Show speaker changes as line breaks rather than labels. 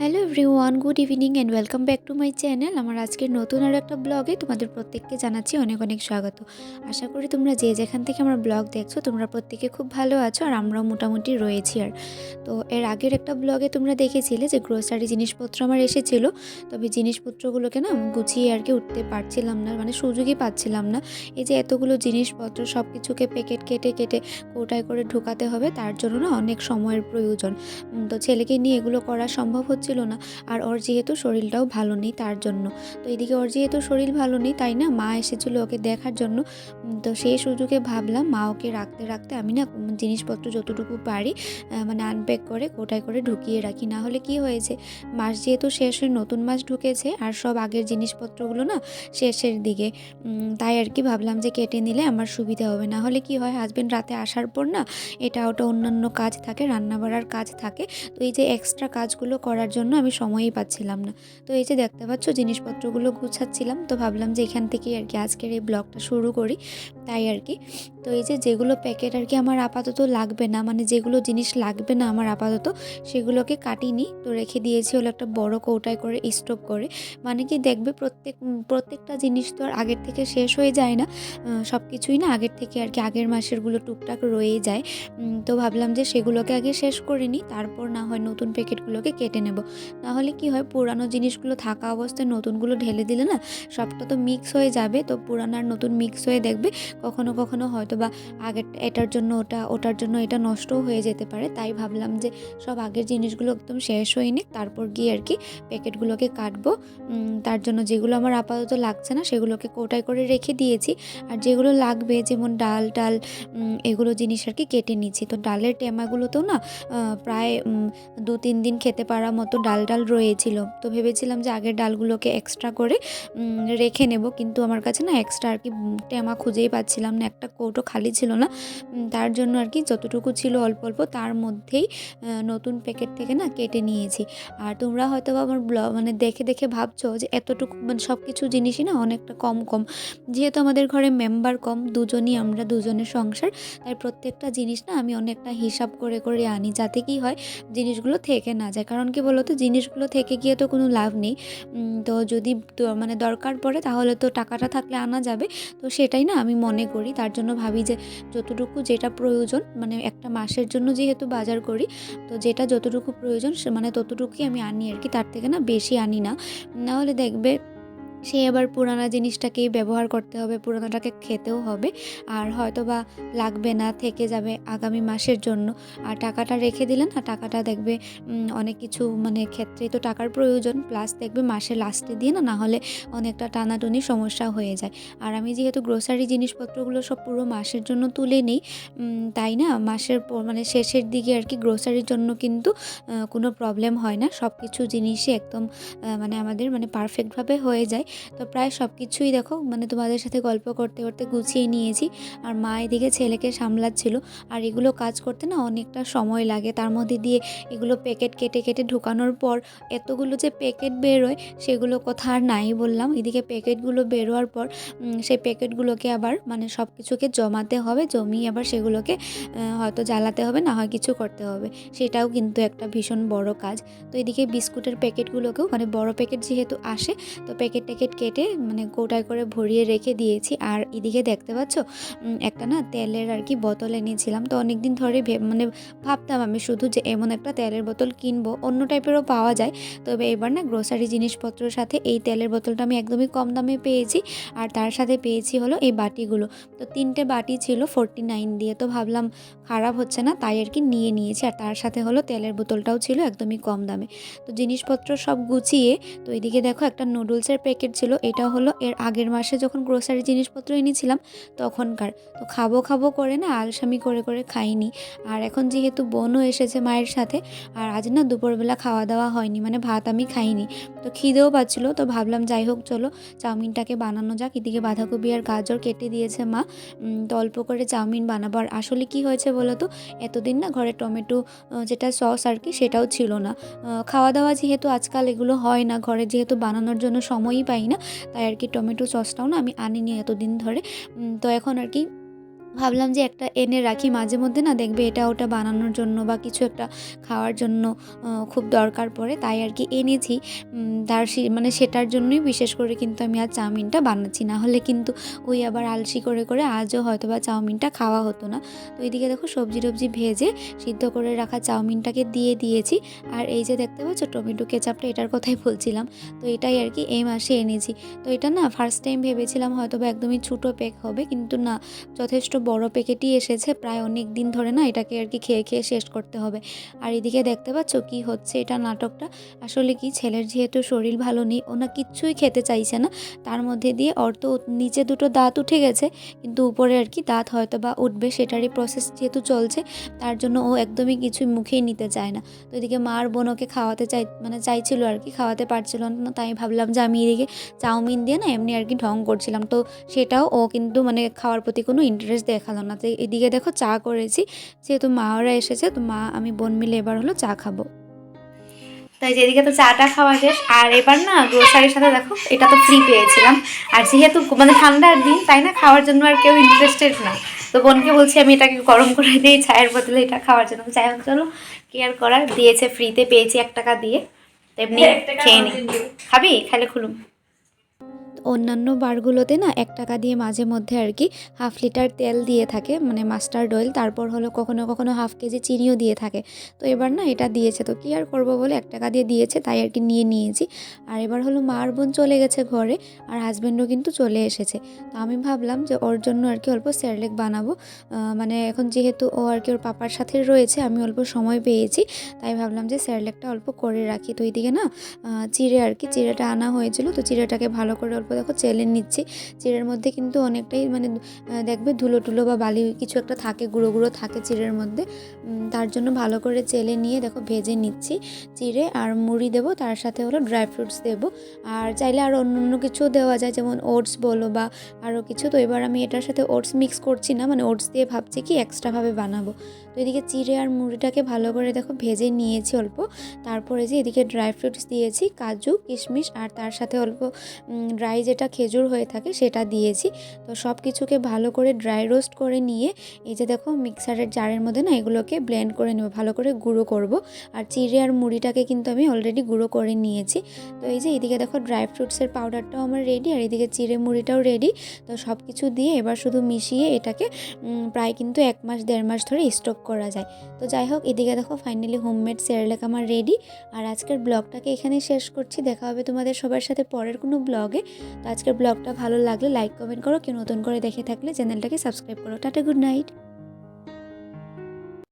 Hello everyone good evening and welcome back to my channel আমার আজকের নতুন আর একটা ব্লগে তোমাদের প্রত্যেককে জানাচ্ছি অনেক অনেক স্বাগত। আশা করি তোমরা যে যেখান থেকে আমার ব্লগ দেখছ, তোমরা প্রত্যেকে খুব ভালো আছো আর আমরাও মোটামুটি রয়েছি আর। তো এর আগের একটা ব্লগে তোমরা দেখেছিলে যে গ্রোসারি জিনিসপত্র আমার এসেছিল, তবে জিনিসপত্রগুলোকে না গুছিয়ে আর কি উঠতে পারছিলাম না মানে সুযোগই পাচ্ছিলাম না। এই যে এতগুলো জিনিসপত্র সব কিছুকে প্যাকেট কেটে কেটে কোটায় করে ঢোকাতে হবে, তার জন্য না অনেক সময়ের প্রয়োজন। তো ছেলেকে নিয়ে এগুলো করা সম্ভব হচ্ছিল না। আর ওর যেহেতু শরীরটাও ভালো নেই তার জন্য। তো এদিকে ওর যেহেতু শরীর ভালো নেই, তাই না? মা এসেছিল ওকে দেখার জন্য। তো সেই সুযোগে ভাবলাম, মা ওকে রাখতে রাখতে আমি না জিনিসপত্র যতটুকু পারি মানে আনপ্যাক করে, কোটায় করে ঢুকিয়ে রাখি। না হলে কি হয়েছে, মাস যেহেতু শেষ হয়ে নতুন মাস ঢুকেছে, আর সব আগের জিনিসপত্রগুলো না শেষের দিকে। তাই আর কি ভাবলাম যে কেটে নিলে আমার সুবিধা হবে। না হলে কি হয় হাজবেন্ড রাতে আসার পর না এটা ওটা অন্যান্য কাজ থাকে রান্না বাড়ার কাজ থাকে। তো এই যে এক্সট্রা কাজগুলো করার জন্য আমি সময়ই পাচ্ছিলাম না। তো এই যে দেখতে পাচ্ছ, জিনিসপত্রগুলো গুছাচ্ছিলাম। তো ভাবলাম যে এখান থেকেই আর কি আজকের এই ব্লগটা শুরু করি, তাই আর কি। তো এই যে যেগুলো প্যাকেট আর কি আমার আপাতত লাগবে না মানে যেগুলো জিনিস লাগবে না আমার আপাতত, সেগুলোকে কাটিনি। তো রেখে দিয়েছি হলো একটা বড় কৌটায় করে স্টোভ করে। মানে কি দেখবে প্রত্যেক প্রত্যেকটা জিনিস তো আর আগের থেকে শেষ হয়ে যায় না। সব কিছুই না আগের থেকে আর কি আগের মাসেরগুলো টুকটাক রয়েই যায়। তো ভাবলাম যে সেগুলোকে আগে শেষ করে নিই, তারপর না হয় নতুন প্যাকেটগুলোকে কেটে নেব। নাহলে কি হয়, পুরানো জিনিসগুলো থাকা অবস্থায় নতুনগুলো ঢেলে দিলে না, সবটা তো মিক্স হয়ে যাবে। তো পুরানো আর নতুন মিক্স হয়ে দেখবে, কখনো কখনো হয়তো বা আগের এটার জন্য ওটা, ওটার জন্য এটা নষ্টও হয়ে যেতে পারে। তাই ভাবলাম যে সব আগের জিনিসগুলো একদম শেষ হয়ে নিক, তারপর গিয়ে আর কি প্যাকেটগুলোকে কাটবো। তার জন্য যেগুলো আমার আপাতত লাগছে না, সেগুলোকে কোটায় করে রেখে দিয়েছি। আর যেগুলো লাগবে, যেমন ডাল টাল এগুলো জিনিস আর কি কেটে নিচ্ছি। তো ডালের টেমাগুলোতেও না প্রায় দু তিন দিন খেতে পারা মতো ডাল ডাল রয়েছিল। তো ভেবেছিলাম যে আগের ডালগুলোকে এক্সট্রা করে রেখে নেব। কিন্তু আমার কাছে না এক্সট্রা আর কি টেমা খুঁজেই পাচ্ছিলাম না। একটা কৌটো খালি ছিল না। তার জন্য আর কি যতটুকু ছিল অল্প অল্প, তার মধ্যেই নতুন প্যাকেট থেকে না কেটে নিয়েছি। আর তোমরা হয়তো আমার ব্লগ মানে দেখে দেখে ভাবছ যে এতটুকু মানে সব কিছু জিনিসই না অনেকটা কম কম। যেহেতু আমাদের ঘরে মেম্বার কম, দুজনই আমরা, দুজনের সংসার, তাই প্রত্যেকটা জিনিস না আমি অনেকটা হিসাব করে করে আনি, যাতে কি হয় জিনিসগুলো থেকে না যায়। কারণ কি বলতো জিনিসগুলো থেকে গিয়ে তো কোনো লাভ নেই। তো যদি মানে দরকার পড়ে তাহলে তো টাকাটা থাকলে আনা যাবে। তো সেটাই না আমি মনে করি। তার জন্য ভাবি যে যতটুকু যেটা প্রয়োজন মানে একটা মাসের জন্য যেহেতু বাজার করি, তো যেটা যতটুকু প্রয়োজন সে মানে ততটুকুই আমি আনি আর কি। তার থেকে না বেশি আনি না। নাহলে দেখবে সে আবার পুরানা জিনিসটাকেই ব্যবহার করতে হবে, পুরানোটাকে খেতেও হবে। আর হয়তো বা লাগবে না, থেকে যাবে আগামী মাসের জন্য। আর টাকাটা রেখে দিলেন আর টাকাটা দেখবে অনেক কিছু মানে ক্ষেত্রেই তো টাকার প্রয়োজন। প্লাস দেখবে মাসে লাস্টে দিয়ে না না হলে অনেকটা টানাটুনি সমস্যা হয়ে যায়। আর আমি যেহেতু গ্রোসারি জিনিসপত্রগুলো সব পুরো মাসের জন্য তুলে নিই তাই না? মাসের পর মানে শেষের দিকে আর কি গ্রোসারির জন্য কিন্তু কোনো প্রবলেম হয় না। সব কিছু জিনিসই একদম মানে আমাদের মানে পারফেক্টভাবে হয়ে যায়। তো প্রায় সব কিছুই দেখো মানে তোমাদের সাথে গল্প করতে করতে গুছিয়ে নিয়েছি। আর মা এদিকে ছেলেকে সামলাচ্ছিল। আর এগুলো কাজ করতে না অনেকটা সময় লাগে। তার মধ্যে দিয়ে এগুলো প্যাকেট কেটে কেটে ঢুকানোর পর এতগুলো যে প্যাকেট বেরোয়, সেগুলো কথা আর নাই বললাম। এদিকে প্যাকেটগুলো বেরোয়ার পর সেই প্যাকেটগুলোকে আবার মানে সব কিছুকে জমাতে হবে। জমিয়ে আবার সেগুলোকে হয়তো জ্বালাতে হবে, না হয় কিছু করতে হবে। সেটাও কিন্তু একটা ভীষণ বড় কাজ। তো এদিকে বিস্কুটের প্যাকেটগুলোকেও মানে বড় প্যাকেট যেহেতু আসে, তো প্যাকেট কেটে মানে কোটায় করে ভরিয়ে রেখে দিয়েছি। আর এদিকে দেখতে পাচ্ছ একটা না তেলের আর কি বোতল এনেছিলাম। তো অনেক দিন ধরে মানে ভাবতাম আমি শুধু যে এমন একটা তেলের বোতল কিনবো, অন্য টাইপেরও পাওয়া যায়। তবে এবার না গ্রোসারি জিনিসপত্রের সাথে এই তেলের বোতলটা আমি একদমই কম দামে পেয়েছি। আর তার সাথে পেয়েছি হলো এই বাটিগুলো। তো তিনটে বাটি ছিল ফোরটি নাইন দিয়ে। তো ভাবলাম খারাপ হচ্ছে না, তাই আর কি নিয়ে নিয়েছি। আর তার সাথে হলো তেলের বোতলটাও ছিল একদমই কম দামে। তো জিনিসপত্র সব গুছিয়ে, তো এদিকে দেখো একটা নুডলসের প্যাকেট ছিল, এটা হলো এর আগের মাসে যখন গ্রোসারি জিনিসপত্র এনেছিলাম তখনকার। তো খাব খাব করে না আলসামি করে করে খাইনি। আর এখন যেহেতু বোনও এসেছে মায়ের সাথে, আর আজ না দুপুরবেলা খাওয়া দাওয়া হয়নি মানে ভাত আমি খাইনি। তো খিদেও পাচ্ছিলো, তো ভাবলাম যাই হোক চলো চাউমিনটাকে বানানো যাক। এদিকে বাঁধাকপি আর গাজর কেটে দিয়েছে মা। তো অল্প করে চাউমিন বানাবার আসলে কি হয়েছে বলো তো, এতদিন না ঘরে টমেটো যেটা সস আর কি সেটাও ছিল না। খাওয়া দাওয়া যেহেতু আজকাল এগুলো হয় না, ঘরে যেহেতু বানানোর জন্য সময়ই পাই না। তাই আর কি টমেটো সসটাও না আমি আনিনি এতদিন ধরে। তো এখন আর কি ভাবলাম যে একটা এনে রাখি মাঝে মধ্যে না, দেখবে এটা ওটা বানানোর জন্য বা কিছু একটা খাওয়ার জন্য খুব দরকার পড়ে, তাই আর কি এনেছি। তার মানে সেটার জন্যই বিশেষ করে কিন্তু আমি আর চাউমিনটা বানাচ্ছি। না হলে কিন্তু ওই আবার আলসি করে করে আজও হয়তো বা চাউমিনটা খাওয়া হতো না। তো এদিকে দেখো সবজি টবজি ভেজে সিদ্ধ করে রাখা চাউমিনটাকে দিয়ে দিয়েছি। আর এই যে দেখতে পাচ্ছ টমেটো কেচাপটা, এটার কথাই বলছিলাম। তো এটাই আর কি এই মাসে এনেছি। তো এটা না ফার্স্ট টাইম ভেবেছিলাম হয়তো বা একদমই ছোটো প্যাক হবে, কিন্তু না, যথেষ্ট বড় প্যাকেটই এসেছে, প্রায় অনেক দিন ধরে না এটাকে আর কি খেয়ে খেয়ে শেষ করতে হবে। আর এদিকে দেখতে পাচ্ছ কি হচ্ছে এটা নাটকটা? আসলে কি ছেলের যেহেতু শরীর ভালো নেই, ও না কিচ্ছুই খেতে চাইছে না। তার মধ্যে দিয়ে ওর তো নিচে দুটো দাঁত উঠে গেছে, কিন্তু উপরে আর কি দাঁত হয়তো বা উঠবে, সেটারই প্রসেস যেহেতু চলছে, তার জন্য ও একদমই কিছুই মুখেই নিতে চায় না। তো এদিকে মার বোন ওকে খাওয়াতে চাই মানে চাইছিল আর কি, খাওয়াতে পারছিল না তাই ভাবলাম যে আমি এদিকে চাউমিন দিয়ে না এমনি আর কি ঢং করছিলাম। তো সেটাও ও কিন্তু মানে খাওয়ার প্রতি কোনো ইন্টারেস্ট দেখাল না। তো এদিকে দেখো চা করেছি। যেহেতু মা ওরা এসেছে তো মা আমি বোন মিলে এবার হলো চা খাব। তাই যেদিকে তো চাটা খাওয়া শেষ। আর এবার না গ্রোসারির সাথে দেখো এটা তো ফ্রি পেয়েছিলাম। আর যেহেতু মানে ঠান্ডার দিন তাই না খাওয়ার জন্য আর কেউ ইন্টারেস্টেড না তো বোনকে বলছি আমি এটাকে গরম করে দিই চায়ের বদলে এটা খাওয়ার জন্য। চাই হোক চলো কেয়ার করার। দিয়েছে ফ্রিতে পেয়েছি এক টাকা দিয়ে। এমনি খেয়ে নি। খাবি? খাইলে খুলুম। অন্যান্য বারগুলোতে না এক টাকা দিয়ে মাঝে মধ্যে আর কি হাফ লিটার তেল দিয়ে থাকে মানে মাস্টার্ড অয়েল, তারপর হলো কখনো কখনো হাফ কেজি চিনিও দিয়ে থাকে। তো এবার না এটা দিয়েছে, তো কি আর করব বলে এক টাকা দিয়ে দিয়েছে, তাই আর কি নিয়ে নিয়েছি। আর এবার হলো মার বোন চলে গেছে ঘরে, আর হাজব্যান্ডও কিন্তু চলে এসেছে। তো আমি ভাবলাম যে ওর জন্য আর কি অল্প স্যারলেক বানাবো। মানে এখন যেহেতু ও আর কি ওর পাপার সাথে রয়েছে, আমি অল্প সময় পেয়েছি, তাই ভাবলাম যে স্যারলেকটা অল্প করে রাখি। তো এইদিকে না চিড়ে আর কি, চিড়েটা আনা হয়েছিল, তো চিড়েটাকে ভালো করে অল্প দেখো চেলে নিচ্ছি। চিড়ের মধ্যে কিন্তু অনেকটাই মানে দেখবে ধুলো টুলো বা বালি কিছু একটা থাকে, গুঁড়ো গুঁড়ো থাকে চিড়ের মধ্যে। তার জন্য ভালো করে চেলে নিয়ে দেখো ভেজে নিচ্ছি চিড়ে। আর মুড়ি দেবো, তার সাথে হলো ড্রাই ফ্রুটস দেবো। আর চাইলে আর অন্য অন্য কিছুও দেওয়া যায়, যেমন ওটস বলো বা আরও কিছু। তো এবার আমি এটার সাথে ওটস মিক্স করছি না মানে ওটস দিয়ে ভাবছি কি এক্সট্রাভাবে বানাবো। তো এদিকে চিড়ে আর মুড়িটাকে ভালো করে দেখো ভেজে নিয়েছি অল্প। তারপরে যে এদিকে ড্রাই ফ্রুটস দিয়েছি, কাজু, কিশমিশ, আর তার সাথে অল্প ড্রাই যেটা খেজুর হয়ে থাকে সেটা দিয়েছি। তো সব কিছুকে ভালো করে ড্রাই রোস্ট করে নিয়ে, এই যে দেখো মিক্সারের জারের মধ্যে না এগুলোকে ব্লেন্ড করে নেব, ভালো করে গুঁড়ো করব। আর চিড়ে আর মুড়িটাকে কিন্তু আমি অলরেডি গুঁড়ো করে নিয়েছি। তো এই যে এদিকে দেখো ড্রাই ফ্রুটসের পাউডারটাও আমার রেডি আর এদিকে চিড়ে মুড়িটাও রেডি তো সব কিছু দিয়ে এবার শুধু মিশিয়ে এটাকে প্রায় কিন্তু এক মাস, দেড় মাস ধরে স্টক করা যায়। তো যাই হোক, এদিকে দেখো ফাইনালি হোমমেড সেরেলাক আমার রেডি আর আজকের ব্লগটাকে এখানেই শেষ করছি। দেখা হবে তোমাদের সবার সাথে পরের কোনো ব্লগে তো আজকের ব্লগটা ভালো লাগলে লাইক, কমেন্ট করো। কেউ নতুন করে দেখে থাকলে চ্যানেলটাকে সাবস্ক্রাইব করো। Tata, good night.